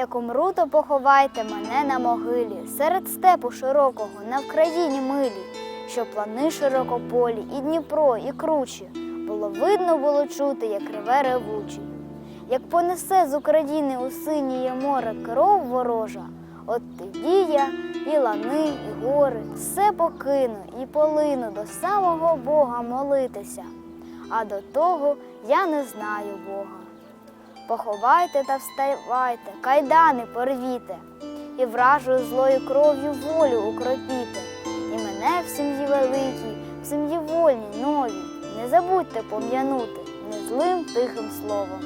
Як умру, то поховайте мене на могилі, серед степу широкого, на Вкраїні милі, що плани широкополі, і Дніпро, і кручі, було видно, було чути, як реве ревучий. Як понесе з України у синіє море кров ворожа, от тоді я і лани, і гори, все покину і полину до самого Бога молитися. А до того я не знаю Бога. Поховайте та вставайте, кайдани порвіте, і вражою злою кров'ю волю укропіте, і мене в сім'ї великій, в сім'ї вольній, новій, не забудьте пом'янути незлим тихим словом.